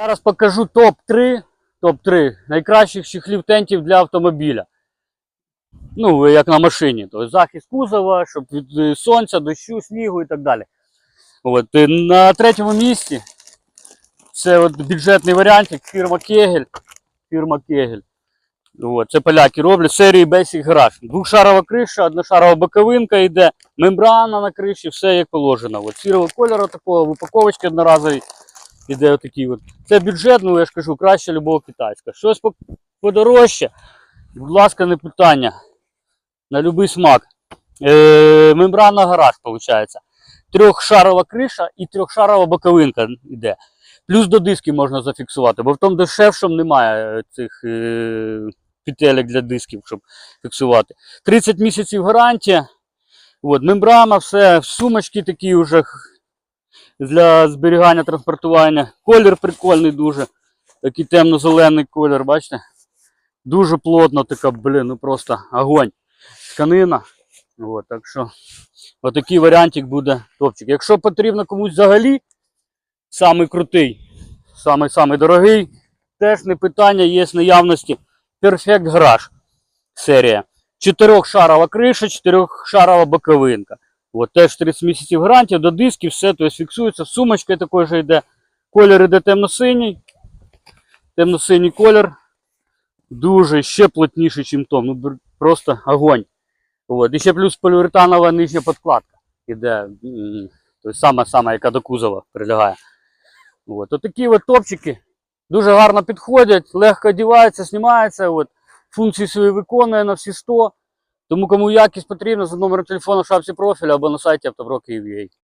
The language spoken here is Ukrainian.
Зараз покажу топ-3 топ-3 найкращих чехлів тентів для автомобіля. Ну, як на машині. Тобто захист кузова, щоб від е, сонця, дощу, снігу і так далі. От, на третьому місці це от бюджетний варіантик фірма Кегель. Фірма Кегель. От, це поляки роблять серії Basic Garage. Двохшарова криша, одношарова боковинка йде, мембрана на криші, все як положено. От, сірого кольору такого, в упаковочці одноразовій іде отакий от. Це бюджет, ну я ж кажу, краще любого китайського. Щось по- подорожче, будь ласка, не питання. На будь-який смак. Е, мембрана гараж, виходить. Трьохшарова криша і трьохшарова боковинка йде. Плюс до дисків можна зафіксувати, бо в тому дешевшому немає е, цих е, петелек для дисків, щоб фіксувати. 30 місяців гарантія. От, мембрана, все, сумочки такі вже для зберігання, транспортування. Колір прикольний дуже. Такий темно-зелений колір, бачите? Дуже плотно така, блін, ну просто огонь. Тканина. От, так що отакий варіантик буде топчик. Якщо потрібно комусь взагалі, самий крутий, самий самий дорогий, теж не питання, є в наявності Perfect Garage серія. Чотирьохшарова криша, чотирьохшарова боковинка. От теж 30 місяців гарантія, до дисків, все, тобто фіксується, сумочка також йде. Колір іде темно-синій. Темно-синій колір. Дуже ще плотніший, ніж том. Ну, просто огонь. От. І ще плюс поліуретанова нижня подкладка іде. м, Тобто сама, сама, яка до кузова прилягає. От. Отакі от топчики дуже гарно підходять, легко одягаються, знімаються. От. Функції свої виконує на всі 100. Тому кому якість потрібна, за номером телефону в шапці профілю або на сайті автобро Київ.ua.